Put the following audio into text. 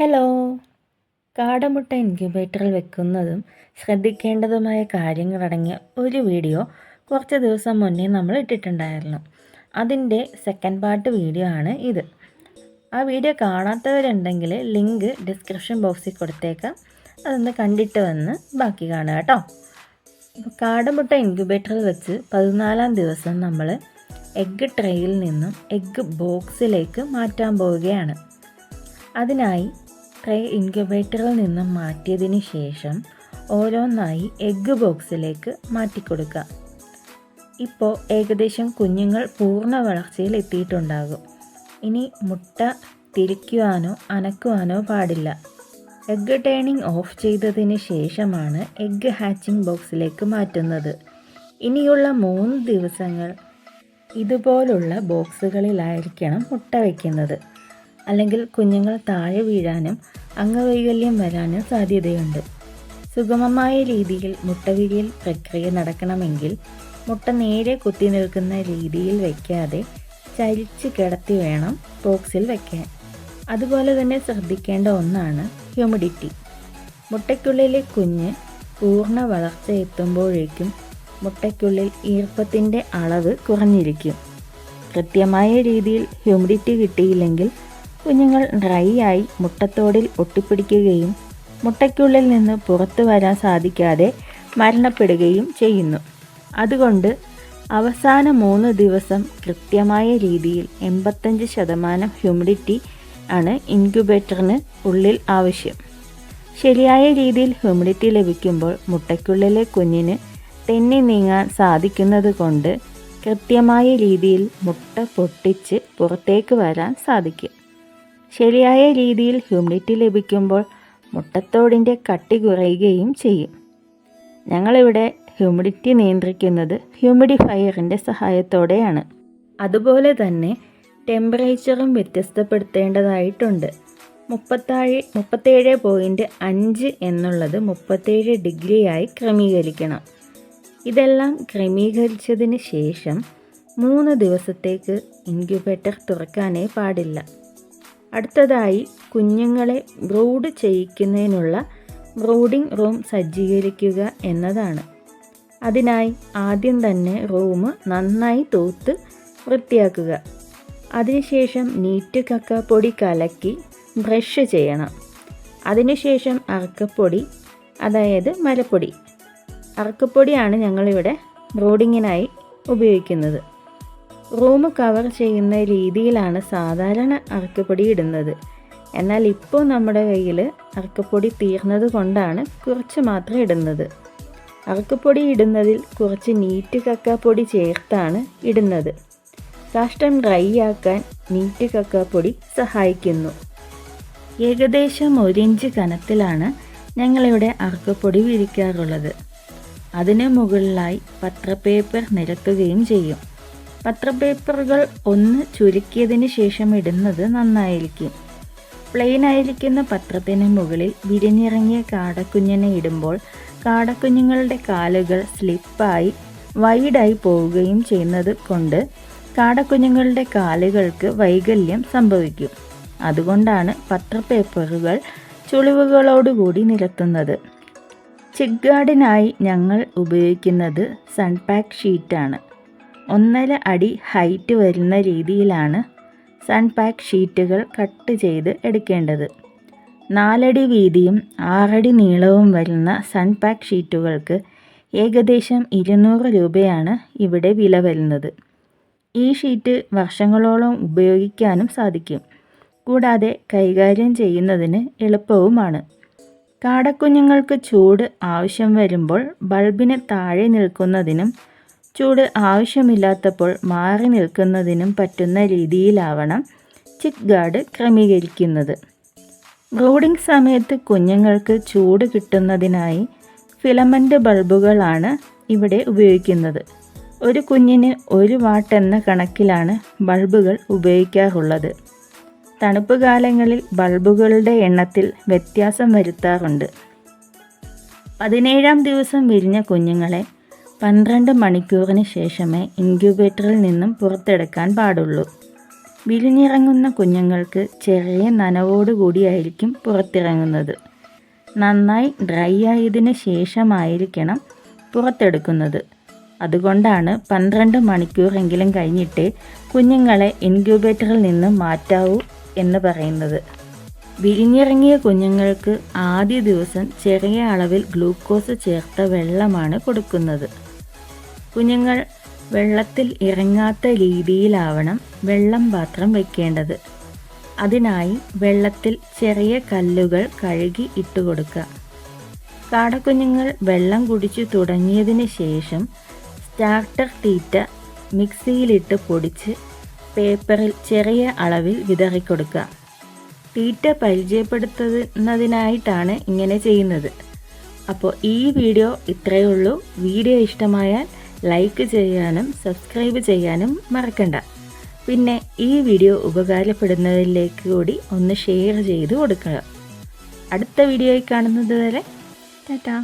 Hello. കാടമുട്ട ഇൻക്യുബേറ്ററിൽ വെക്കുന്നതും ശ്രദ്ധിക്കേണ്ടതുമായ കാര്യങ്ങളടങ്ങിയ ഒരു വീഡിയോ കുറച്ച് ദിവസം മുന്നേ നമ്മൾ ഇട്ടിട്ടുണ്ടായിരുന്നു. അതിന്റെ സെക്കൻഡ് പാർട്ട് വീഡിയോ ആണ് ഇത്. ആ വീഡിയോ കാണാത്തവരുണ്ടെങ്കിൽ ലിങ്ക് ഡിസ്ക്രിപ്ഷൻ ബോക്സിൽ കൊടുത്തേക്കാം. അതൊന്ന് കണ്ടിട്ട് വന്ന് ബാക്കി കാണുക കേട്ടോ. കാടമുട്ട ഇൻക്യുബേറ്ററിൽ വെച്ച് പതിനാലാം ദിവസം നമ്മൾ എഗ്ഗ് ട്രേയിൽ നിന്നും എഗ്ഗ് ബോക്സിലേക്ക് മാറ്റാൻ പോവുകയാണ്. അതിനായി ട്രേ ഇൻക്യുബേറ്ററിൽ നിന്നും മാറ്റിയതിന് ശേഷം ഓരോന്നായി എഗ്ഗ് ബോക്സിലേക്ക് മാറ്റിക്കൊടുക്കുക. ഇപ്പോൾ ഏകദേശം കുഞ്ഞുങ്ങൾ പൂർണ വളർച്ചയിൽ എത്തിയിട്ടുണ്ടാകും. ഇനി മുട്ട തിരിക്കുവാനോ അനക്കുവാനോ പാടില്ല. എഗ്ഗ് ടേണിംഗ് ഓഫ് ചെയ്തതിന് ശേഷമാണ് എഗ്ഗ് ഹാച്ചിങ് ബോക്സിലേക്ക് മാറ്റുന്നത്. ഇനിയുള്ള മൂന്ന് ദിവസങ്ങൾ ഇതുപോലുള്ള ബോക്സുകളിലായിരിക്കണം മുട്ട വയ്ക്കുന്നത് അല്ലെങ്കിൽ കുഞ്ഞുങ്ങൾ താഴെ വീഴാനും അംഗവൈകല്യം വരാനും സാധ്യതയുണ്ട്. സുഗമമായ രീതിയിൽ മുട്ടവിരിയൽ പ്രക്രിയ നടക്കണമെങ്കിൽ മുട്ട നേരെ കുത്തി നിൽക്കുന്ന രീതിയിൽ വയ്ക്കാതെ ചരിച്ച് കിടത്തി വേണം ബോക്സിൽ വയ്ക്കാൻ അതുപോലെ തന്നെ ശ്രദ്ധിക്കേണ്ട ഒന്നാണ് ഹ്യൂമിഡിറ്റി. മുട്ടയ്ക്കുള്ളിലെ കുഞ്ഞ് പൂർണ വളർച്ച എത്തുമ്പോഴേക്കും മുട്ടയ്ക്കുള്ളിൽ ഈർപ്പത്തിന്റെ അളവ് കുറഞ്ഞിരിക്കും. കൃത്യമായ രീതിയിൽ ഹ്യൂമിഡിറ്റി കിട്ടിയില്ലെങ്കിൽ കുഞ്ഞുങ്ങൾ ഡ്രൈ ആയി മുട്ടത്തോടിൽ ഒട്ടിപ്പിടിക്കുകയും മുട്ടയ്ക്കുള്ളിൽ നിന്ന് പുറത്തു വരാൻ സാധിക്കാതെ മരണപ്പെടുകയും ചെയ്യുന്നു. അതുകൊണ്ട് അവസാന മൂന്ന് ദിവസം കൃത്യമായ രീതിയിൽ എൺപത്തഞ്ച് ശതമാനം ഹ്യൂമിഡിറ്റി ആണ് ഇൻക്യുബേറ്ററിന് ഉള്ളിൽ ആവശ്യം. ശരിയായ രീതിയിൽ ഹ്യൂമിഡിറ്റി ലഭിക്കുമ്പോൾ മുട്ടയ്ക്കുള്ളിലെ കുഞ്ഞിന് തെന്നി നീങ്ങാൻ സാധിക്കുന്നത് കൊണ്ട് കൃത്യമായ രീതിയിൽ മുട്ട പൊട്ടിച്ച് പുറത്തേക്ക് വരാൻ സാധിക്കും. ശരിയായ രീതിയിൽ ഹ്യൂമിഡിറ്റി ലഭിക്കുമ്പോൾ മുട്ടത്തോടിന്റെ കട്ടി കുറയുകയും ചെയ്യും. ഞങ്ങളിവിടെ ഹ്യൂമിഡിറ്റി നിയന്ത്രിക്കുന്നത് ഹ്യൂമിഡിഫയറിന്റെ സഹായത്തോടെയാണ്. അതുപോലെ തന്നെ ടെമ്പറേച്ചറും വ്യത്യസ്തപ്പെടുത്തേണ്ടതായിട്ടുണ്ട്. മുപ്പത്താഴ് മുപ്പത്തേഴ് പോയിന്റ് അഞ്ച് എന്നുള്ളത് മുപ്പത്തേഴ് ഡിഗ്രിയായി ക്രമീകരിക്കണം. ഇതെല്ലാം ക്രമീകരിച്ചതിന് ശേഷം മൂന്ന് ദിവസത്തേക്ക് ഇൻക്യുബേറ്റർ തുറക്കാനേ പാടില്ല. അടുത്തതായി കുഞ്ഞുങ്ങളെ ബ്രൂഡ് ചെയ്യിക്കുന്നതിനുള്ള ബ്രൂഡിംഗ് റൂം സജ്ജീകരിക്കുക എന്നതാണ്. അതിനായി ആദ്യം തന്നെ റൂം നന്നായി തൂത്ത് വൃത്തിയാക്കുക. അതിനുശേഷം നീറ്റ് കക്കാപ്പൊടി കലക്കി ബ്രഷ് ചെയ്യണം. അതിനുശേഷം അറക്കപ്പൊടി അതായത് മരപ്പൊടി. അറക്കപ്പൊടിയാണ് ഞങ്ങളിവിടെ ബ്രോഡിങ്ങിനായി ഉപയോഗിക്കുന്നത്. റൂം കവർ ചെയ്യുന്ന രീതിയിലാണ് സാധാരണ അറക്കപ്പൊടി ഇടുന്നത് എന്നാൽ ഇപ്പോൾ നമ്മുടെ കയ്യിൽ അറക്കപ്പൊടി തീർന്നത് കൊണ്ടാണ് കുറച്ച് മാത്രം ഇടുന്നത്. അറക്കപ്പൊടി ഇടുന്നതിൽ കുറച്ച് നീറ്റ് കക്കാപ്പൊടി ചേർത്താണ് ഇടുന്നത്. കാഷ്ടം ഡ്രൈ ആക്കാൻ നീറ്റ് കക്കാപ്പൊടി സഹായിക്കുന്നു. ഏകദേശം ഒരിഞ്ച് കനത്തിലാണ് ഞങ്ങളിവിടെ അറക്കപ്പൊടി വിരിക്കാറുള്ളത്. അതിന് മുകളിലായി പത്രപേപ്പർ നിരത്തുകയും ചെയ്യും. പത്രപേപ്പറുകൾ ഒന്ന് ചുരുക്കിയതിന് ശേഷം ഇടുന്നത് നന്നായിരിക്കും. പ്ലെയിൻ ആയിരിക്കുന്ന പത്രത്തിന് മുകളിൽ വിരിഞ്ഞിറങ്ങിയ കാടക്കുഞ്ഞിനെ ഇടുമ്പോൾ കാടക്കുഞ്ഞുങ്ങളുടെ കാലുകൾ സ്ലിപ്പായി വൈഡായി പോവുകയും ചെയ്യുന്നത് കൊണ്ട് കാടക്കുഞ്ഞുങ്ങളുടെ കാലുകൾക്ക് വൈകല്യം സംഭവിക്കും. അതുകൊണ്ടാണ് പത്രപേപ്പറുകൾ ചുളിവുകളോടുകൂടി നിരത്തുന്നത്. ചിഗ്ഗാർഡിനായി ഞങ്ങൾ ഉപയോഗിക്കുന്നത് സൺപാക്ക് ഷീറ്റാണ്. ഒന്നര അടി ഹൈറ്റ് വരുന്ന രീതിയിലാണ് സൺപാക്ക് ഷീറ്റുകൾ കട്ട് ചെയ്ത് എടുക്കേണ്ടത്. നാലടി വീതിയും ആറടി നീളവും വരുന്ന സൺപാക്ക് ഷീറ്റുകൾക്ക് ഏകദേശം ഇരുന്നൂറ് രൂപയാണ് ഇവിടെ വില വരുന്നത്. ഈ ഷീറ്റ് വർഷങ്ങളോളം ഉപയോഗിക്കാനും സാധിക്കും. കൂടാതെ കൈകാര്യം ചെയ്യുന്നതിന് എളുപ്പവുമാണ്. കാടക്കുഞ്ഞുങ്ങൾക്ക് ചൂട് ആവശ്യം വരുമ്പോൾ ബൾബിന് താഴെ നിൽക്കുന്നതിനും ചൂട് ആവശ്യമില്ലാത്തപ്പോൾ മാറി നിൽക്കുന്നതിനും പറ്റുന്ന രീതിയിലാവണം ചിക്ക് ഗാർഡ് ക്രമീകരിക്കുന്നത്. ബ്രൂഡിംഗ് സമയത്ത് കുഞ്ഞുങ്ങൾക്ക് ചൂട് കിട്ടുന്നതിനായി ഫിലമെന്റ് ബൾബുകളാണ് ഇവിടെ ഉപയോഗിക്കുന്നത്. ഒരു കുഞ്ഞിന് ഒരു വാട്ട് എന്ന കണക്കിലാണ് ബൾബുകൾ ഉപയോഗിക്കാറുള്ളത്. തണുപ്പ് കാലങ്ങളിൽ ബൾബുകളുടെ എണ്ണത്തിൽ വ്യത്യാസം വരുത്താറുണ്ട്. പതിനേഴാം ദിവസം വിരിഞ്ഞ കുഞ്ഞുങ്ങളെ പന്ത്രണ്ട് മണിക്കൂറിന് ശേഷമേ ഇൻക്യുബേറ്ററിൽ നിന്നും പുറത്തെടുക്കാൻ പാടുള്ളൂ. വിരിഞ്ഞിറങ്ങുന്ന കുഞ്ഞുങ്ങൾക്ക് ചെറിയ നനവോടുകൂടിയായിരിക്കും പുറത്തിറങ്ങുന്നത്. നന്നായി ഡ്രൈ ആയതിന് ശേഷമായിരിക്കണം പുറത്തെടുക്കുന്നത്. അതുകൊണ്ടാണ് പന്ത്രണ്ട് മണിക്കൂറെങ്കിലും കഴിഞ്ഞിട്ട് കുഞ്ഞുങ്ങളെ ഇൻക്യൂബേറ്ററിൽ നിന്ന് മാറ്റാവൂ എന്ന് പറയുന്നത്. വിരിഞ്ഞിറങ്ങിയ കുഞ്ഞുങ്ങൾക്ക് ആദ്യ ദിവസം ചെറിയ അളവിൽ ഗ്ലൂക്കോസ് ചേർത്ത വെള്ളമാണ് കൊടുക്കുന്നത്. കുഞ്ഞുങ്ങൾ വെള്ളത്തിൽ ഇറങ്ങാത്ത രീതിയിലാവണം വെള്ളം പാത്രം വെക്കേണ്ടത്. അതിനായി വെള്ളത്തിൽ ചെറിയ കല്ലുകൾ കഴുകി ഇട്ട് കൊടുക്കുക. കാടക്കുഞ്ഞുങ്ങൾ വെള്ളം കുടിച്ചു തുടങ്ങിയതിന് ശേഷം സ്റ്റാർട്ടർ തീറ്റ മിക്സിയിലിട്ട് പൊടിച്ച് പേപ്പറിൽ ചെറിയ അളവിൽ വിതറിക്കൊടുക്കുക തീറ്റ പരിചയപ്പെടുത്തുന്നതിനായിട്ടാണ് ഇങ്ങനെ ചെയ്യുന്നത്. അപ്പോൾ ഈ വീഡിയോ ഇത്രയേ ഉള്ളൂ. വീഡിയോ ഇഷ്ടമായാൽ ലൈക്ക് ചെയ്യാനും സബ്സ്ക്രൈബ് ചെയ്യാനും മറക്കണ്ട. പിന്നെ ഈ വീഡിയോ ഉപകാരപ്പെടുന്നതിലേക്ക് കൂടി ഒന്ന് ഷെയർ ചെയ്ത് കൊടുക്കുക. അടുത്ത വീഡിയോയിൽ കാണുന്നത് വരെ ടാറ്റാ.